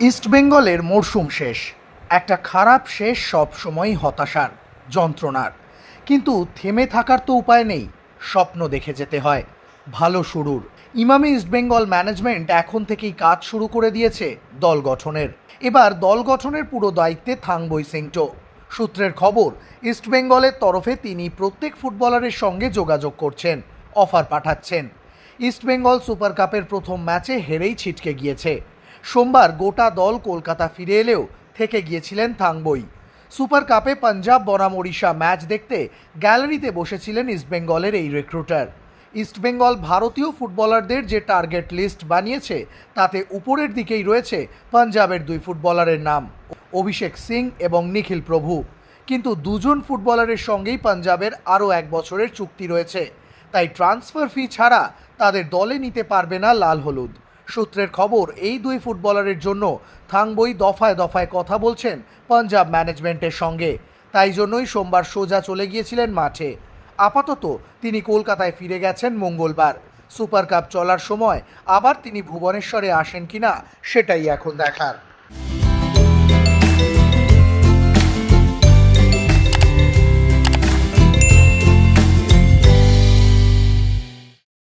ইস্টবেঙ্গলের মরশুম শেষ। একটা খারাপ শেষ সব সময় হতাশার, যন্ত্রণার। কিন্তু থেমে থাকার তো উপায় নেই, স্বপ্ন দেখে যেতে হয়। ভালো শুরুর। ইমামি ইস্টবেঙ্গল ম্যানেজমেন্ট এখন থেকেই কাজ শুরু করে দিয়েছে দল গঠনের। এবার দল গঠনের পুরো দায়িত্বে থাংবই সিংটো সূত্রের খবর ইস্টবেঙ্গলের তরফে তিনি প্রত্যেক ফুটবলারের সঙ্গে যোগাযোগ করছেন, অফার পাঠাচ্ছেন। ইস্টবেঙ্গল সুপার কাপের প্রথম ম্যাচে হেরেই ছিটকে গিয়েছে। সোমবার গোটা দল কলকাতা ফিরে এলেও থেকে গিয়েছিলেন থাংবই। সুপার কাপে পাঞ্জাব, বনাম, ওড়িশা ম্যাচ দেখতে গ্যালারিতে বসেছিলেন ইস্টবেঙ্গলের এই রিক্রুটার ইস্টবেঙ্গল ভারতীয় ফুটবলারদের যে টার্গেট লিস্ট বানিয়েছে, তাতে উপরের দিকেই রয়েছে পাঞ্জাবের দুই ফুটবলারের নাম, অভিষেক সিং এবং নিখিল প্রভু। কিন্তু দুজন ফুটবলারের সঙ্গেই পাঞ্জাবের আরও এক বছরের চুক্তি রয়েছে। তাই ট্রান্সফার ফি ছাড়া তাদের দলে নিতে পারবে না লাল হলুদ। সূত্রের খবর, এই দুই ফুটবলারের জন্য থাংবই দফায় দফায় কথা বলছেন পাঞ্জাব ম্যানেজমেন্টের সঙ্গে। তাই জন্যই সোমবার সোজা চলে গিয়েছিলেন মাঠে। আপাতত তিনি কলকাতায় ফিরে গেছেন মঙ্গলবার। সুপার কাপ চলার সময় আবার তিনি ভুবনেশ্বরে আসেন কিনা, সেটাই এখন দেখার।